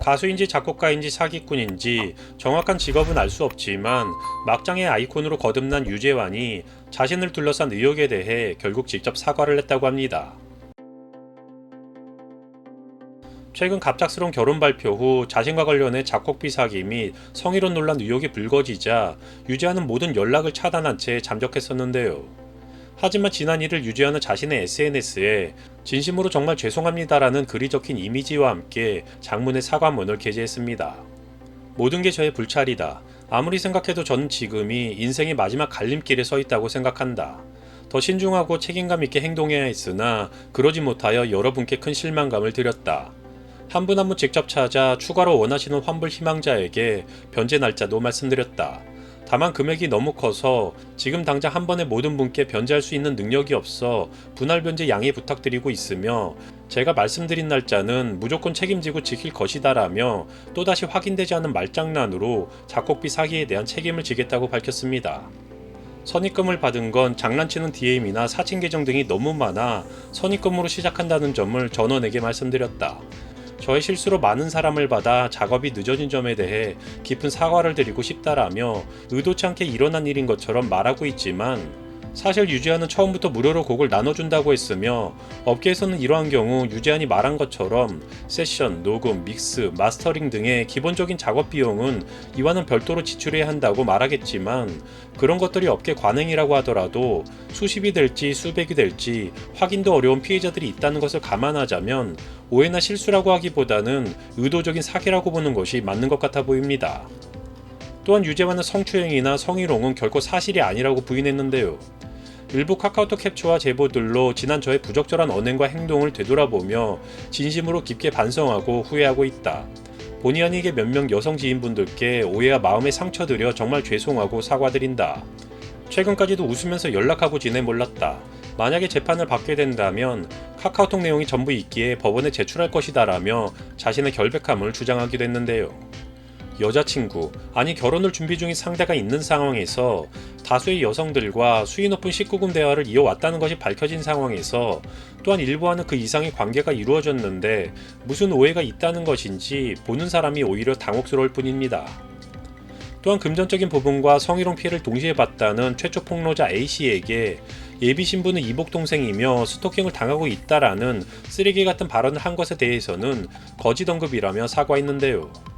가수인지 작곡가인지 사기꾼인지 정확한 직업은 알 수 없지만 막장의 아이콘으로 거듭난 유재환이 자신을 둘러싼 의혹에 대해 결국 직접 사과를 했다고 합니다. 최근 갑작스러운 결혼 발표 후 자신과 관련해 작곡비 사기 및 성희롱 논란 의혹이 불거지자 유재환은 모든 연락을 차단한 채 잠적했었는데요. 하지만 지난 1일 유재환은 자신의 SNS에 진심으로 정말 죄송합니다라는 글이 적힌 이미지와 함께 장문의 사과문을 게재했습니다. 모든 게 저의 불찰이다. 아무리 생각해도 저는 지금이 인생의 마지막 갈림길에 서 있다고 생각한다. 더 신중하고 책임감 있게 행동해야 했으나 그러지 못하여 여러분께 큰 실망감을 드렸다. 한 분 한 분 직접 찾아 추가로 원하시는 환불 희망자에게 변제 날짜도 말씀드렸다. 다만 금액이 너무 커서 지금 당장 한 번에 모든 분께 변제할 수 있는 능력이 없어 분할 변제 양해 부탁드리고 있으며 제가 말씀드린 날짜는 무조건 책임지고 지킬 것이다라며 또다시 확인되지 않은 말장난으로 작곡비 사기에 대한 책임을 지겠다고 밝혔습니다. 선입금을 받은 건 장난치는 DM이나 사칭 계정 등이 너무 많아 선입금으로 시작한다는 점을 전원에게 말씀드렸다. 저의 실수로 많은 사람을 받아 작업이 늦어진 점에 대해 깊은 사과를 드리고 싶다라며 의도치 않게 일어난 일인 것처럼 말하고 있지만 사실 유재환은 처음부터 무료로 곡을 나눠준다고 했으며 업계에서는 이러한 경우 유재환이 말한 것처럼 세션, 녹음, 믹스, 마스터링 등의 기본적인 작업 비용은 이와는 별도로 지출해야 한다고 말하겠지만 그런 것들이 업계 관행이라고 하더라도 수십이 될지 수백이 될지 확인도 어려운 피해자들이 있다는 것을 감안하자면 오해나 실수라고 하기보다는 의도적인 사기라고 보는 것이 맞는 것 같아 보입니다. 또한 유재환은 성추행이나 성희롱은 결코 사실이 아니라고 부인했는데요. 일부 카카오톡 캡처와 제보들로 지난 저의 부적절한 언행과 행동을 되돌아보며 진심으로 깊게 반성하고 후회하고 있다. 본의 아니게 몇 명 여성 지인분들께 오해와 마음의 상처 드려 정말 죄송하고 사과드린다. 최근까지도 웃으면서 연락하고 지내 몰랐다. 만약에 재판을 받게 된다면 카카오톡 내용이 전부 있기에 법원에 제출할 것이다라며 자신의 결백함을 주장하기도 했는데요. 여자친구, 아니 결혼을 준비 중인 상대가 있는 상황에서 다수의 여성들과 수위 높은 19금 대화를 이어왔다는 것이 밝혀진 상황에서 또한 일부와는 그 이상의 관계가 이루어졌는데 무슨 오해가 있다는 것인지 보는 사람이 오히려 당혹스러울 뿐입니다. 또한 금전적인 부분과 성희롱 피해를 동시에 봤다는 최초 폭로자 A씨에게 예비 신부는 이복 동생이며 스토킹을 당하고 있다라는 쓰레기 같은 발언을 한 것에 대해서는 거짓 언급이라며 사과했는데요.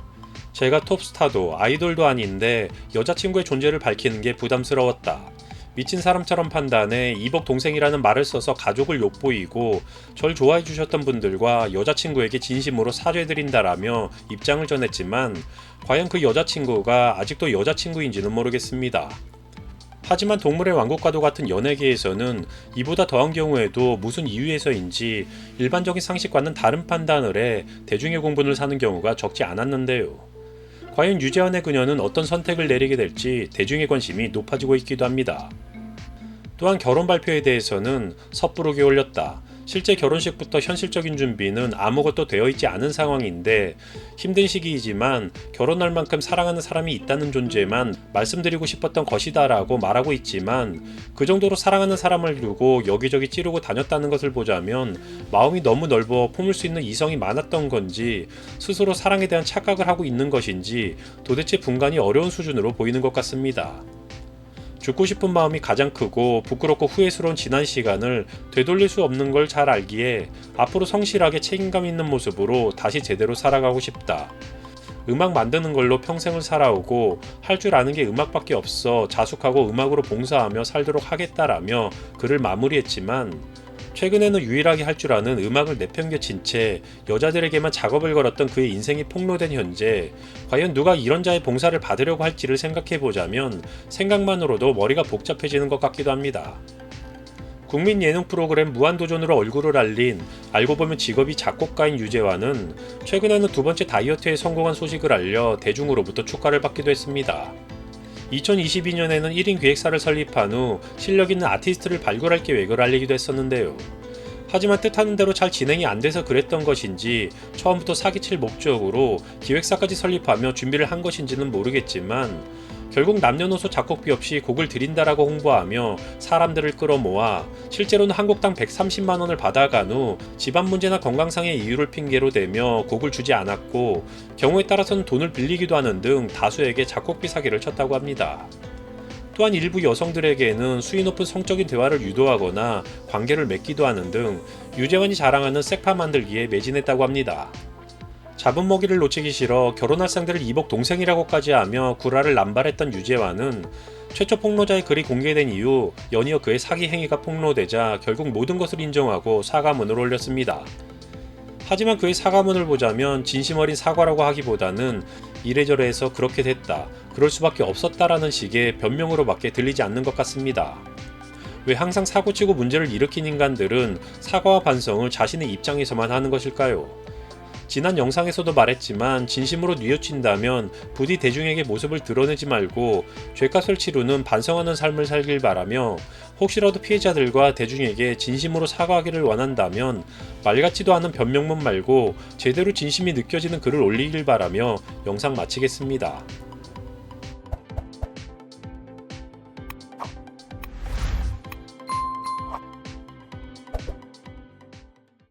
제가 톱스타도 아이돌도 아닌데 여자친구의 존재를 밝히는 게 부담스러웠다. 미친 사람처럼 판단해 이복 동생이라는 말을 써서 가족을 욕보이고 절 좋아해 주셨던 분들과 여자친구에게 진심으로 사죄드린다라며 입장을 전했지만 과연 그 여자친구가 아직도 여자친구인지는 모르겠습니다. 하지만 동물의 왕국과도 같은 연예계에서는 이보다 더한 경우에도 무슨 이유에서인지 일반적인 상식과는 다른 판단을 해 대중의 공분을 사는 경우가 적지 않았는데요. 과연 유재환의 그녀는 어떤 선택을 내리게 될지 대중의 관심이 높아지고 있기도 합니다. 또한 결혼 발표에 대해서는 섣부르게 올렸다. 실제 결혼식부터 현실적인 준비는 아무것도 되어 있지 않은 상황인데 힘든 시기이지만 결혼할 만큼 사랑하는 사람이 있다는 존재만 말씀드리고 싶었던 것이다라고 말하고 있지만 그 정도로 사랑하는 사람을 두고 여기저기 찌르고 다녔다는 것을 보자면 마음이 너무 넓어 품을 수 있는 이성이 많았던 건지 스스로 사랑에 대한 착각을 하고 있는 것인지 도대체 분간이 어려운 수준으로 보이는 것 같습니다. 죽고 싶은 마음이 가장 크고 부끄럽고 후회스러운 지난 시간을 되돌릴 수 없는 걸 잘 알기에 앞으로 성실하게 책임감 있는 모습으로 다시 제대로 살아가고 싶다. 음악 만드는 걸로 평생을 살아오고 할 줄 아는 게 음악밖에 없어 자숙하고 음악으로 봉사하며 살도록 하겠다라며 글을 마무리했지만 최근에는 유일하게 할 줄 아는 음악을 내팽겨친 채 여자들에게만 작업을 걸었던 그의 인생이 폭로된 현재 과연 누가 이런 자의 봉사를 받으려고 할지를 생각해 보자면 생각만으로도 머리가 복잡해지는 것 같기도 합니다. 국민 예능 프로그램 무한도전으로 얼굴을 알린 알고 보면 직업이 작곡가인 유재환은 최근에는 두 번째 다이어트에 성공한 소식을 알려 대중으로부터 축하를 받기도 했습니다. 2022년에는 1인 기획사를 설립한 후 실력 있는 아티스트를 발굴할 계획을 알리기도 했었는데요. 하지만 뜻하는 대로 잘 진행이 안 돼서 그랬던 것인지 처음부터 사기칠 목적으로 기획사까지 설립하며 준비를 한 것인지는 모르겠지만 결국 남녀노소 작곡비 없이 곡을 드린다라고 홍보하며 사람들을 끌어모아 실제로는 한 곡당 130만 원을 받아간 후 집안 문제나 건강상의 이유를 핑계로 대며 곡을 주지 않았고 경우에 따라서는 돈을 빌리기도 하는 등 다수에게 작곡비 사기를 쳤다고 합니다. 또한 일부 여성들에게는 수위 높은 성적인 대화를 유도하거나 관계를 맺기도 하는 등 유재환이 자랑하는 색파 만들기에 매진했다고 합니다. 잡은 먹이를 놓치기 싫어 결혼할 상대를 이복 동생이라고까지 하며 구라를 남발했던 유재환은 최초 폭로자의 글이 공개된 이후 연이어 그의 사기 행위가 폭로되자 결국 모든 것을 인정하고 사과문을 올렸습니다. 하지만 그의 사과문을 보자면 진심 어린 사과라고 하기보다는 이래저래 해서 그렇게 됐다. 그럴 수밖에 없었다라는 식의 변명으로밖에 들리지 않는 것 같습니다. 왜 항상 사고치고 문제를 일으킨 인간들은 사과와 반성을 자신의 입장에서만 하는 것일까요? 지난 영상에서도 말했지만 진심으로 뉘우친다면 부디 대중에게 모습을 드러내지 말고 죄값을 치르는 반성하는 삶을 살길 바라며 혹시라도 피해자들과 대중에게 진심으로 사과하기를 원한다면 말 같지도 않은 변명문 말고 제대로 진심이 느껴지는 글을 올리길 바라며 영상 마치겠습니다.